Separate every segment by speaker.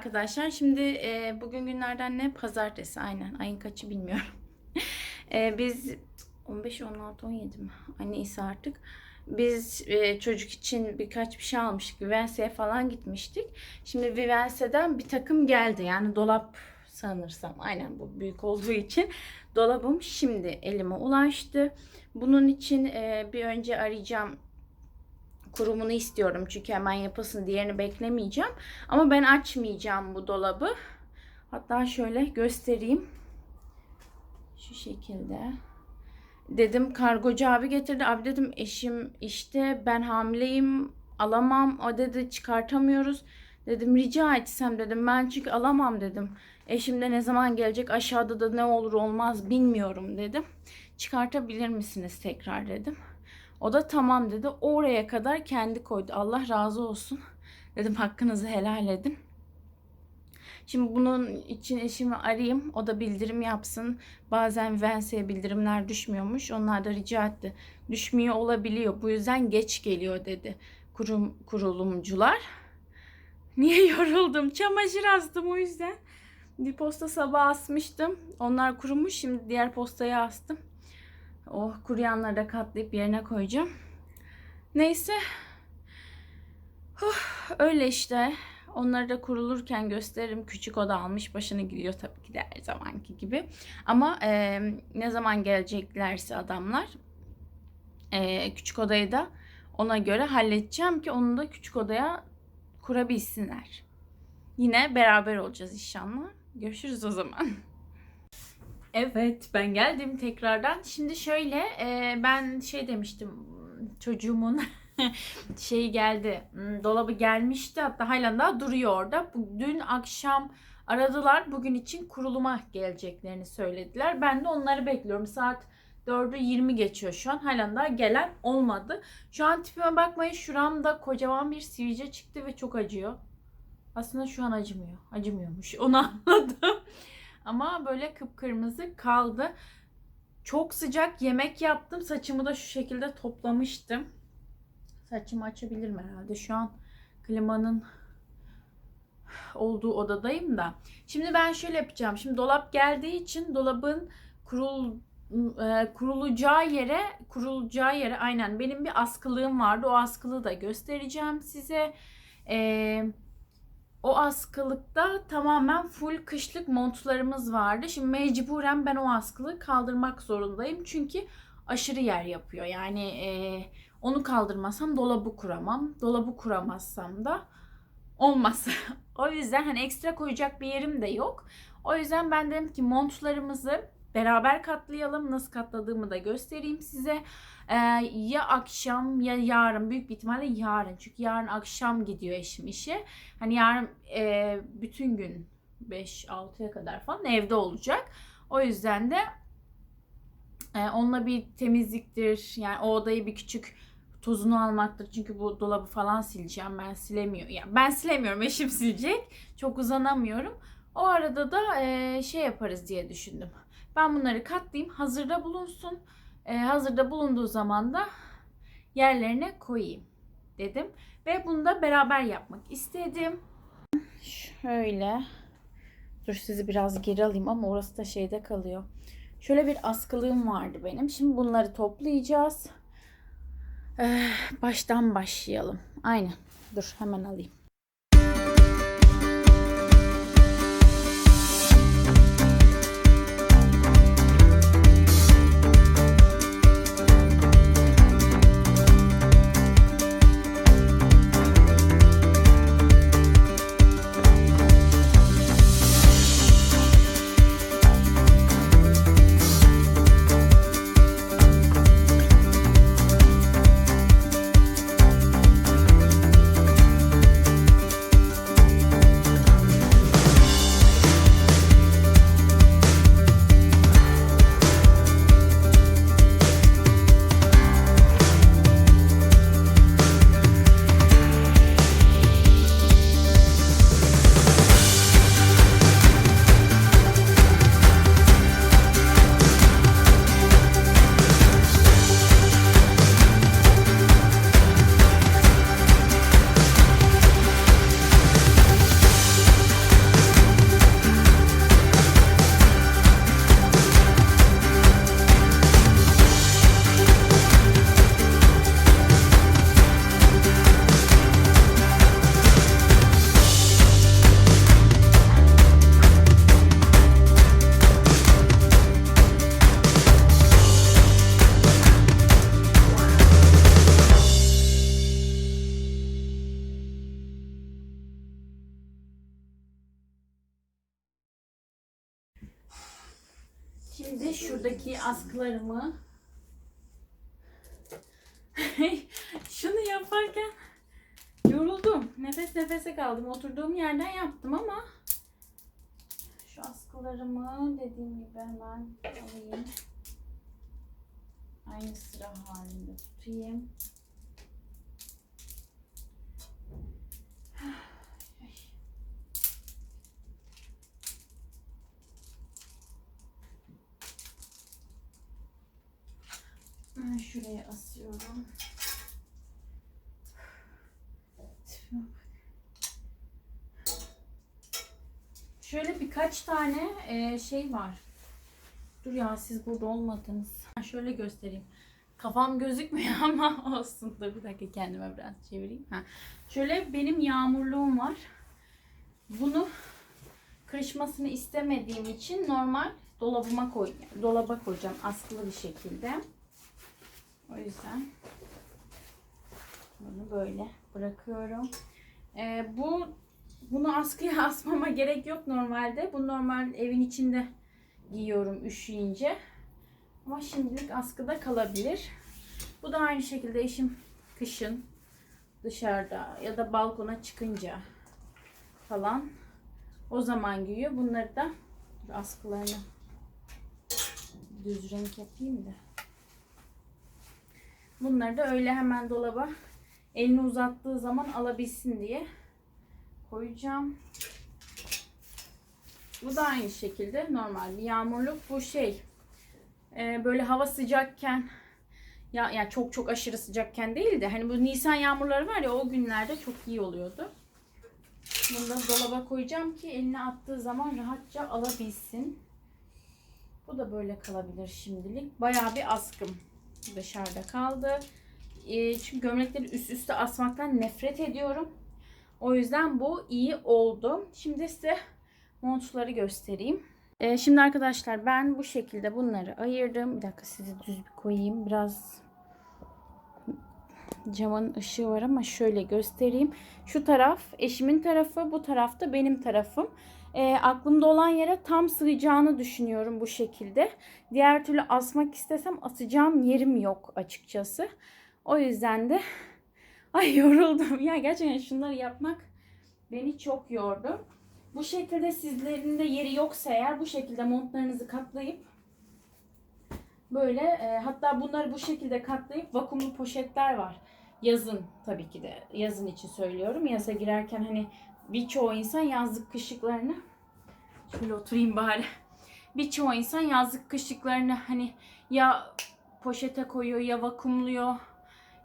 Speaker 1: arkadaşlar. Şimdi e, bugün günlerden ne? Pazartesi aynen. Ayın kaçı bilmiyorum. E, biz 15, 16, 17 mi? Ay neyse artık. Biz e, çocuk için birkaç bir şey almıştık. Vivense'ye falan gitmiştik. Şimdi Vivense'den bir takım geldi. Yani dolap sanırsam. Aynen bu büyük olduğu için. Dolabım şimdi elime ulaştı. Bunun için e, bir önce arayacağım kurumunu istiyorum çünkü hemen yapılsın diğerini beklemeyeceğim. Ama ben açmayacağım bu dolabı. Hatta şöyle göstereyim. Şu şekilde. Dedim kargocu abi getirdi. Abi dedim eşim işte ben hamileyim alamam. O dedi çıkartamıyoruz. Dedim rica etsem dedim ben çünkü alamam dedim. Eşim de ne zaman gelecek aşağıda da ne olur olmaz bilmiyorum dedim. Çıkartabilir misiniz tekrar dedim. O da tamam dedi. Oraya kadar kendi koydu. Allah razı olsun. Dedim hakkınızı helal edin. Şimdi bunun için eşimi arayayım. O da bildirim yapsın. Bazen Vense'ye bildirimler düşmüyormuş. Onlar da rica etti. Düşmüyor olabiliyor. Bu yüzden geç geliyor dedi. Kurum, kurulumcular. Niye yoruldum? Çamaşır astım o yüzden. Bir posta sabah asmıştım. Onlar kurumuş. Şimdi diğer postaya astım. Oh kuruyanları da katlayıp yerine koyacağım. Neyse. Huh, öyle işte. Onları da kurulurken gösteririm. Küçük oda almış başını gidiyor tabii ki de her zamanki gibi. Ama e, ne zaman geleceklerse adamlar e, küçük odayı da ona göre halledeceğim ki onu da küçük odaya kurabilsinler. Yine beraber olacağız inşallah. Görüşürüz o zaman. Evet ben geldim tekrardan. Şimdi şöyle e, ben şey demiştim çocuğumun şeyi geldi hmm, dolabı gelmişti hatta halen daha duruyor orada. Dün akşam aradılar bugün için kuruluma geleceklerini söylediler. Ben de onları bekliyorum saat 4'ü 20 geçiyor şu an. Halen daha gelen olmadı. Şu an tipime bakmayın şuramda kocaman bir sivilce çıktı ve çok acıyor. Aslında şu an acımıyor. Acımıyormuş. Onu anladım. Ama böyle kıpkırmızı kaldı. Çok sıcak yemek yaptım. Saçımı da şu şekilde toplamıştım. Saçımı açabilirim herhalde. Şu an klimanın olduğu odadayım da. Şimdi ben şöyle yapacağım. Şimdi dolap geldiği için dolabın kurul e, kurulacağı yere kurulacağı yere aynen benim bir askılığım vardı. O askılığı da göstereceğim size. Eee o askılıkta tamamen full kışlık montlarımız vardı. Şimdi mecburen ben o askılığı kaldırmak zorundayım. Çünkü aşırı yer yapıyor. Yani e, onu kaldırmasam dolabı kuramam. Dolabı kuramazsam da olmaz. o yüzden hani ekstra koyacak bir yerim de yok. O yüzden ben dedim ki montlarımızı beraber katlayalım. Nasıl katladığımı da göstereyim size. Ee, ya akşam ya yarın büyük bir ihtimalle yarın. Çünkü yarın akşam gidiyor eşim işe. Hani yarın e, bütün gün 5-6'ya kadar falan evde olacak. O yüzden de e, onunla bir temizliktir. Yani o odayı bir küçük tozunu almaktır. Çünkü bu dolabı falan sileceğim. Ben silemiyorum. Yani ben silemiyorum. Eşim silecek. Çok uzanamıyorum. O arada da e, şey yaparız diye düşündüm. Ben bunları katlayayım. Hazırda bulunsun. Ee, hazırda bulunduğu zaman da yerlerine koyayım dedim. Ve bunu da beraber yapmak istedim. Şöyle. Dur sizi biraz geri alayım ama orası da şeyde kalıyor. Şöyle bir askılığım vardı benim. Şimdi bunları toplayacağız. Ee, baştan başlayalım. Aynen. Dur hemen alayım. Şuradaki askılarımı şunu yaparken yoruldum. Nefes nefese kaldım. Oturduğum yerden yaptım ama şu askılarımı dediğim gibi hemen alayım. Aynı sıra halinde tutayım. Ben şuraya asıyorum. Şöyle birkaç tane e, şey var. Dur ya siz burada olmadınız. Şöyle göstereyim. Kafam gözükmüyor ama olsun. Dur bir dakika kendime biraz çevireyim. Ha. Şöyle benim yağmurluğum var. Bunu kırışmasını istemediğim için normal dolabıma koy, dolaba koyacağım askılı bir şekilde. O yüzden bunu böyle bırakıyorum. Ee, bu bunu askıya asmama gerek yok normalde. Bu normal evin içinde giyiyorum üşüyünce. Ama şimdilik askıda kalabilir. Bu da aynı şekilde eşim kışın dışarıda ya da balkona çıkınca falan o zaman giyiyor. Bunları da askılarını düz renk yapayım da. Bunları da öyle hemen dolaba elini uzattığı zaman alabilsin diye koyacağım. Bu da aynı şekilde normal bir yağmurluk. Bu şey e, böyle hava sıcakken ya yani çok çok aşırı sıcakken değil de hani bu Nisan yağmurları var ya o günlerde çok iyi oluyordu. Bunu da dolaba koyacağım ki eline attığı zaman rahatça alabilsin. Bu da böyle kalabilir şimdilik. Bayağı bir askım dışarıda kaldı. E, çünkü gömlekleri üst üste asmaktan nefret ediyorum. O yüzden bu iyi oldu. Şimdi size montları göstereyim. E, şimdi arkadaşlar ben bu şekilde bunları ayırdım. Bir dakika sizi düz bir koyayım. Biraz camın ışığı var ama şöyle göstereyim. Şu taraf eşimin tarafı, bu tarafta benim tarafım. E, aklımda olan yere tam sığacağını düşünüyorum bu şekilde. Diğer türlü asmak istesem asacağım yerim yok açıkçası. O yüzden de ay yoruldum. Ya gerçekten şunları yapmak beni çok yordu. Bu şekilde sizlerin de yeri yoksa eğer bu şekilde montlarınızı katlayıp böyle e, hatta bunları bu şekilde katlayıp vakumlu poşetler var. Yazın tabii ki de yazın için söylüyorum. Yaza girerken hani birçoğu insan yazlık kışlıklarını şöyle oturayım bari. Birçoğu insan yazlık kışlıklarını hani ya poşete koyuyor ya vakumluyor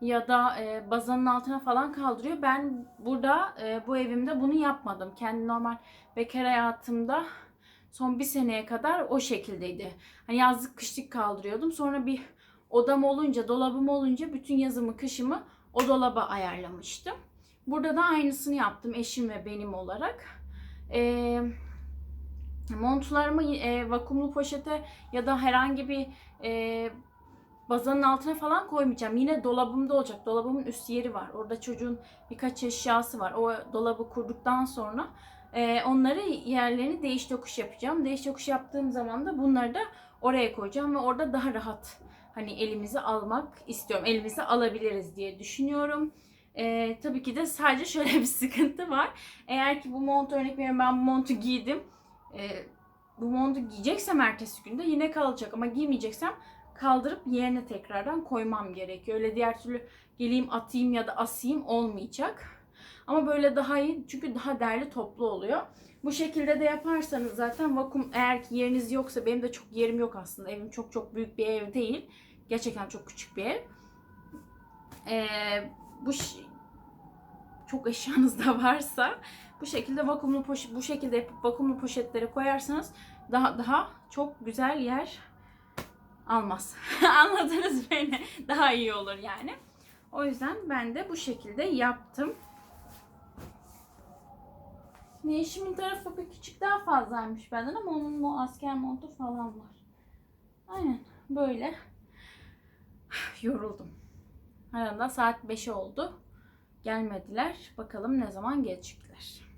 Speaker 1: ya da e, bazanın altına falan kaldırıyor. Ben burada e, bu evimde bunu yapmadım. Kendi normal bekar hayatımda son bir seneye kadar o şekildeydi. Hani yazlık kışlık kaldırıyordum. Sonra bir odam olunca, dolabım olunca bütün yazımı, kışımı o dolaba ayarlamıştım. Burada da aynısını yaptım eşim ve benim olarak. Eee montlarımı e, vakumlu poşete ya da herhangi bir e, bazanın altına falan koymayacağım. Yine dolabımda olacak. Dolabımın üst yeri var. Orada çocuğun birkaç eşyası var. O dolabı kurduktan sonra e, onları yerlerini değiş tokuş yapacağım. Değiş tokuş yaptığım zaman da bunları da oraya koyacağım ve orada daha rahat hani elimizi almak istiyorum. Elimizi alabiliriz diye düşünüyorum. E, tabii ki de sadece şöyle bir sıkıntı var. Eğer ki bu mont örnek veriyorum ben bu montu giydim. E, bu montu giyeceksem ertesi günde yine kalacak ama giymeyeceksem kaldırıp yerine tekrardan koymam gerekiyor. Öyle diğer türlü geleyim atayım ya da asayım olmayacak. Ama böyle daha iyi çünkü daha derli toplu oluyor. Bu şekilde de yaparsanız zaten vakum eğer ki yeriniz yoksa benim de çok yerim yok aslında. Evim çok çok büyük bir ev değil. Gerçekten çok küçük bir ev. Ee, bu çok eşyanız da varsa bu şekilde vakumlu poşet bu şekilde yapıp vakumlu poşetlere koyarsanız daha daha çok güzel yer almaz. Anladınız beni. Daha iyi olur yani. O yüzden ben de bu şekilde yaptım. Şimdi eşimin tarafı bir küçük daha fazlaymış benden ama onun o asker montu falan var. Aynen böyle. Yoruldum. Arada saat 5'e oldu. Gelmediler. Bakalım ne zaman gelecekler.